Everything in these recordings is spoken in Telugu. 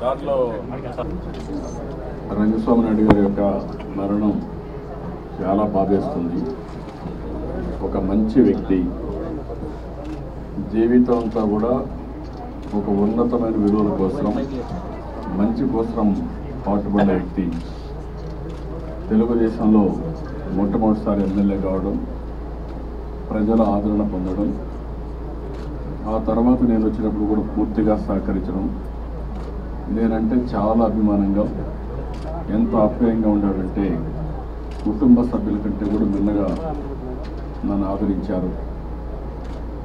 దాంట్లో రంగస్వామి నాయుడు గారి యొక్క మరణం చాలా బాధేస్తుంది. ఒక మంచి వ్యక్తి. జీవితం అంతా కూడా ఒక ఉన్నతమైన విలువల కోసం మంచి కోసం పాటుపడిన వ్యక్తి. తెలుగుదేశంలో మొట్టమొదటిసారి ఎమ్మెల్యే కావడం ప్రజల ఆదరణ పొందడం ఆ తర్వాత నేను వచ్చినప్పుడు కూడా పూర్తిగా సహకరించడం. నేనంటే చాలా అభిమానంగా ఎంత ఆప్యాయంగా ఉండాడంటే కుటుంబ సభ్యుల కంటే కూడా మిన్నగా నన్ను ఆదరించారు.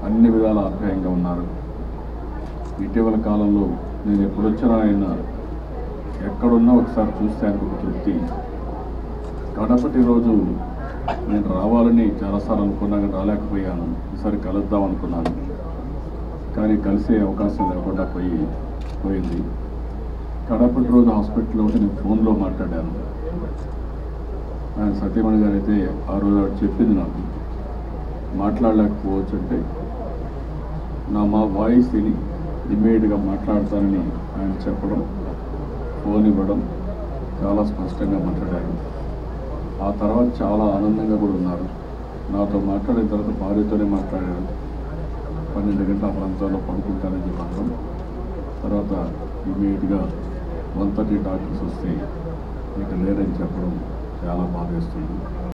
అన్ని విధాల ఆప్యాయంగా ఉన్నారు. ఇటీవల కాలంలో నేను ఎప్పుడు వచ్చినా ఆయన ఎక్కడున్నా ఒకసారి చూస్తే ఆయనకు ఒక తృప్తి. కడపటి రోజు నేను రావాలని చాలాసార్లు అనుకున్నాక రాలేకపోయాను. ఈసారి కలుద్దాం అనుకున్నాను. కానీ కలిసే అవకాశం లేకుండా పోయి పోయింది. కడపటి రోజు హాస్పిటల్లో ఉంటే నేను ఫోన్లో మాట్లాడాను. ఆయన సత్యమణి గారు అయితే ఆ రోజు ఆవిడ చెప్పింది నాకు. మాట్లాడలేకపోవచ్చు అంటే నా మా వాయిస్ విని ఇమ్మీడియట్గా మాట్లాడతానని ఆయన చెప్పడం ఫోన్ ఇవ్వడం చాలా స్పష్టంగా మాట్లాడారు. ఆ తర్వాత చాలా ఆనందంగా కూడా ఉన్నారు. నాతో మాట్లాడిన తర్వాత భార్యతోనే మాట్లాడారు. పన్నెండు గంటల ప్రాంతాల్లో పడుకుంటానని చెప్పడం తర్వాత ఇమీడియట్గా వన్ థర్టీ డాక్టర్స్ వస్తే ఇక లేరని చెప్పడం చాలా బాధేస్తుంది.